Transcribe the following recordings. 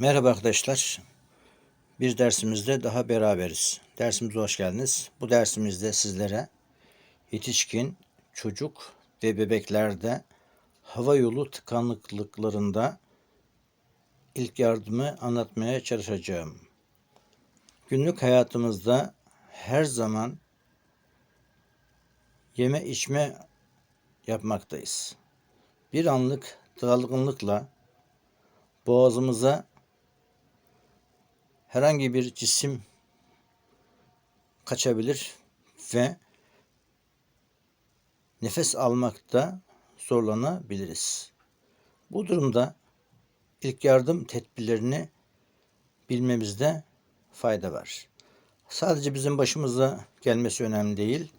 Merhaba arkadaşlar. Bir dersimizde daha beraberiz. Dersimize hoş geldiniz. Bu dersimizde sizlere yetişkin, çocuk ve bebeklerde hava yolu tıkanıklıklarında ilk yardımı anlatmaya çalışacağım. Günlük hayatımızda her zaman yeme içme yapmaktayız. Bir anlık dalgınlıkla boğazımıza herhangi bir cisim kaçabilir ve nefes almakta zorlanabiliriz. Bu durumda ilk yardım tedbirlerini bilmemizde fayda var. Sadece bizim başımıza gelmesi önemli değil.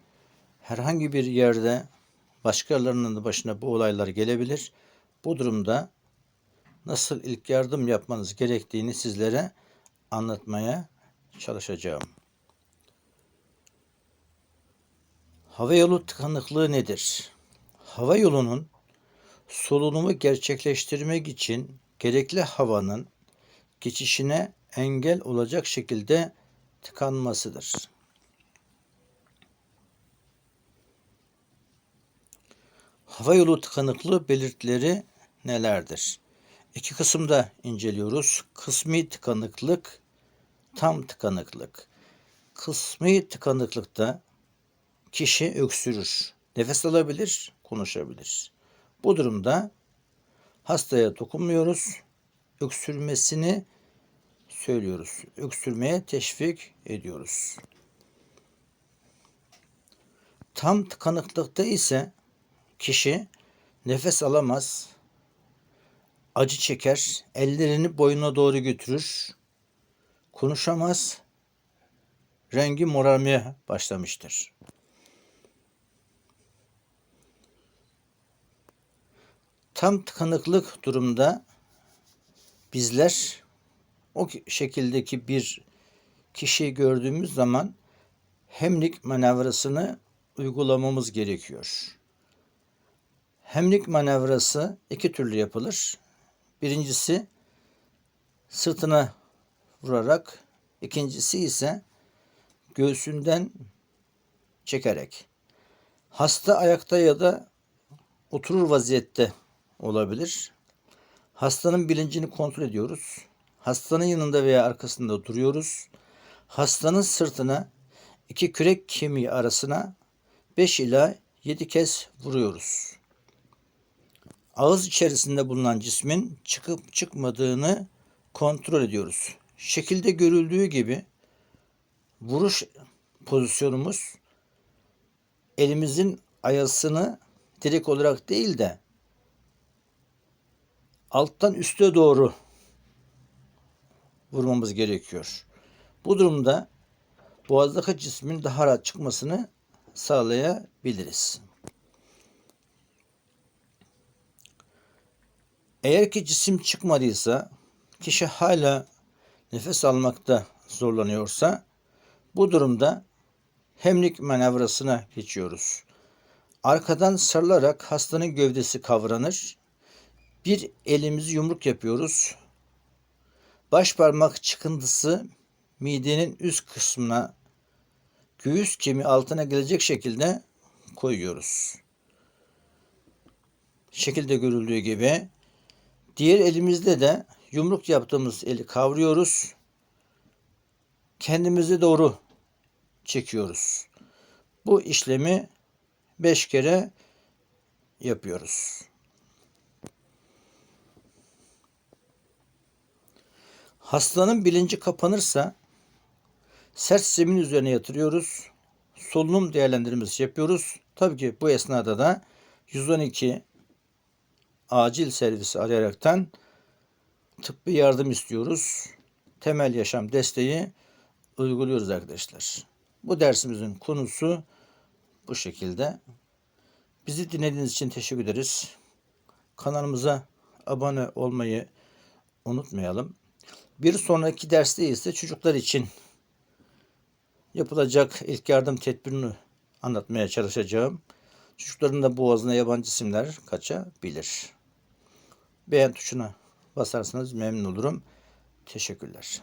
Herhangi bir yerde başkalarının da başına bu olaylar gelebilir. Bu durumda nasıl ilk yardım yapmanız gerektiğini sizlere anlatmaya çalışacağım. Hava yolu tıkanıklığı nedir? Hava yolunun solunumu gerçekleştirmek için gerekli havanın geçişine engel olacak şekilde tıkanmasıdır. Hava yolu tıkanıklığı belirtileri nelerdir? İki kısımda inceliyoruz. Kısmi tıkanıklık, tam tıkanıklık. Kısmi tıkanıklıkta kişi öksürür, nefes alabilir, konuşabilir. Bu durumda hastaya dokunmuyoruz, öksürmesini söylüyoruz. Öksürmeye teşvik ediyoruz. Tam tıkanıklıkta ise kişi nefes alamaz, acı çeker, ellerini boynuna doğru götürür, konuşamaz, rengi morarmaya başlamıştır. Tam tıkanıklık durumda bizler o şekildeki bir kişiyi gördüğümüz zaman hemlik manevrasını uygulamamız gerekiyor. Hemlik manevrası iki türlü yapılır. Birincisi sırtına vurarak, ikincisi ise göğsünden çekerek. Hasta ayakta ya da oturur vaziyette olabilir. Hastanın bilincini kontrol ediyoruz. Hastanın yanında veya arkasında duruyoruz. Hastanın sırtına iki kürek kemiği arasına 5 ila 7 kez vuruyoruz ağız içerisinde bulunan cismin çıkıp çıkmadığını kontrol ediyoruz. Şekilde görüldüğü gibi vuruş pozisyonumuz elimizin ayasını direkt olarak değil de alttan üste doğru vurmamız gerekiyor. Bu durumda boğazdaki cismin daha rahat çıkmasını sağlayabiliriz. Eğer ki cisim çıkmadıysa, kişi hala nefes almakta zorlanıyorsa, bu durumda hemlik manevrasına geçiyoruz. Arkadan sarılarak hastanın gövdesi kavranır. Bir elimizi yumruk yapıyoruz. Baş parmak çıkıntısı midenin üst kısmına göğüs kemiği altına gelecek şekilde koyuyoruz. Şekilde görüldüğü gibi Diğer elimizde de yumruk yaptığımız eli kavruyoruz. Kendimize doğru çekiyoruz. Bu işlemi beş kere yapıyoruz. Hastanın bilinci kapanırsa sert zemin üzerine yatırıyoruz. Solunum değerlendirmesi yapıyoruz. Tabii ki bu esnada da 112 acil servisi arayaraktan tıbbi yardım istiyoruz. Temel yaşam desteği uyguluyoruz arkadaşlar. Bu dersimizin konusu bu şekilde. Bizi dinlediğiniz için teşekkür ederiz. Kanalımıza abone olmayı unutmayalım. Bir sonraki derste ise çocuklar için yapılacak ilk yardım tedbirini anlatmaya çalışacağım. Çocukların da boğazına yabancı isimler kaçabilir beğen tuşuna basarsanız memnun olurum. Teşekkürler.